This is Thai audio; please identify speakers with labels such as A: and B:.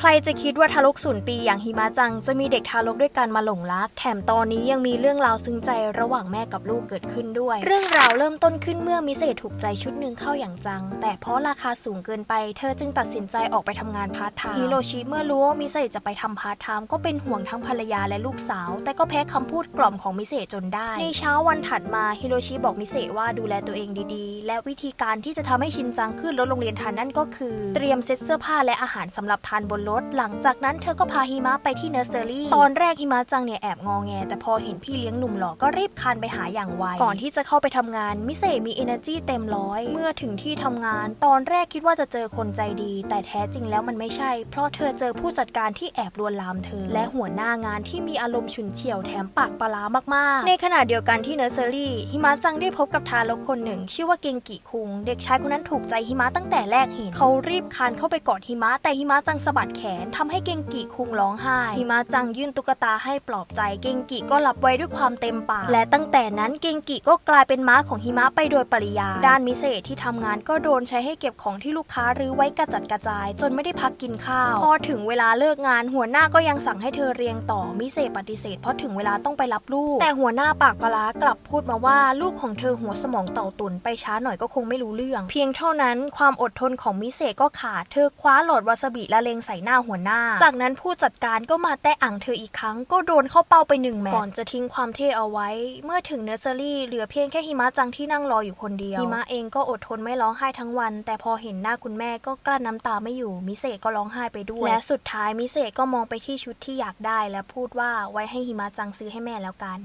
A: ใครจะคิดว่าทารกศูนย์ปีอย่างฮิมาจัง จะมีเด็กทารกด้วยกันมาหลงรัก แถมตอนนี้ยังมีเรื่องราวซึ้งใจระหว่างแม่กับลูกเกิดขึ้นด้วย เรื่องราวเริ่มต้นขึ้นเมื่อมิเศษถูกใจชุดหนึ่งเข้าอย่างจัง แต่เพราะราคาสูงเกินไป เธอจึงตัดสินใจออกไปทำงานพาร์ทไทม์ฮิโรชิเมื่อรู้ว่ามิเศษจะไปทำพาร์ทไทม์ก็เป็นห่วงทั้งภรรยาและลูกสาว แต่ก็แพ้คำพูดกล่อมของมิเศษจนได้ ในเช้าวันถัดมาฮิโรชิบอกมิเศษว่าดูแลตัวเองดีๆ และวิธีการที่จะทำให้ชินจังขึ้นรถโรงเรียนทันนั่นก็คือ เตรียมเซ็ตเสื้อผ้าและอาหารสำหรับทานบนรถ หลังจากนั้นเธอก็พาฮิมะไปที่เนอร์เซอรี่ ตอนแรกฮิมะจังเนี่ยแอบงอแง แต่พอเห็นพี่เลี้ยงหนุ่มหล่อก็รีบคานไปหาอย่างไว ก่อนที่จะเข้าไปทำงาน มิเซมี energy เต็มร้อย เมื่อถึงที่ทำงาน ตอนแรกคิดว่าจะเจอคนใจดี แต่แท้จริงแล้วมันไม่ใช่ เพราะเธอเจอผู้จัดการที่แอบลวนลามเธอ และหัวหน้างานที่มีอารมณ์ฉุนเฉียวแถมปากปลาร้ามาก ๆ ในขณะเดียวกันที่เนอร์เซอรี่ฮิมะจังได้พบกับทารกคนหนึ่ง ชื่อว่าเกงกิคุง เด็กชายคนนั้นถูกใจฮิมะตั้งแต่แรกเห็นเขารีบคานเข้าไปกอดฮิมะแต่ฮิมะจังสะบัดแขนทำให้เกงกิคุงร้องไห้ฮิมะจังยื่นตุ๊กตาให้ปลอบใจเกงกิก็รับไว้ด้วยความเต็มปากและตั้งแต่นั้นเกงกิก็กลายเป็นม้าของฮิมะไปโดยปริยายด้านมิเศษที่ทำงานก็โดนใช้ให้เก็บของที่ลูกค้ารื้อไว้กระจัดกระจาย จนไม่ได้พักกินข้าว พอถึงเวลาเลิกงานหัวหน้าก็ยังสั่งให้เธอเรียงต่อมิเศษปฏิเสธเพราะถึงเวลาต้องไปรับลูก แต่หัวหน้าปากปลาร้ากลับพูดมาว่าลูกของเธอหัวสมองเต่าตุนไปช้าหน่อยก็คงไม่รู้เรื่อง เพียงเท่านั้นความอดทนของมิเศษก็ขาดเธอคว้าโหลดวาซาบิละเลงใส่หน้าหัวหน้า จากนั้นผู้จัดการก็มาแตะอ่างเธออีกครั้ง ก็โดนเข้าเป้าไปหนึ่งแมตช์ก่อนจะทิ้งความเท่เอาไว้ เมื่อถึงเนอร์เซอรี่เหลือเพียงแค่หิมะจังที่นั่งรออยู่คนเดียวหิมะเองก็อดทนไม่ร้องไห้ทั้งวัน แต่พอเห็นหน้าคุณแม่ก็กลั้นน้ำตาไม่อยู่มิเศษก็ร้องไห้ไปด้วย และสุดท้ายมิเศษก็มองไปที่ชุดที่อยากได้ และพูดว่าไว้ให้หิมะจังซื้อให้แม่แล้วกัน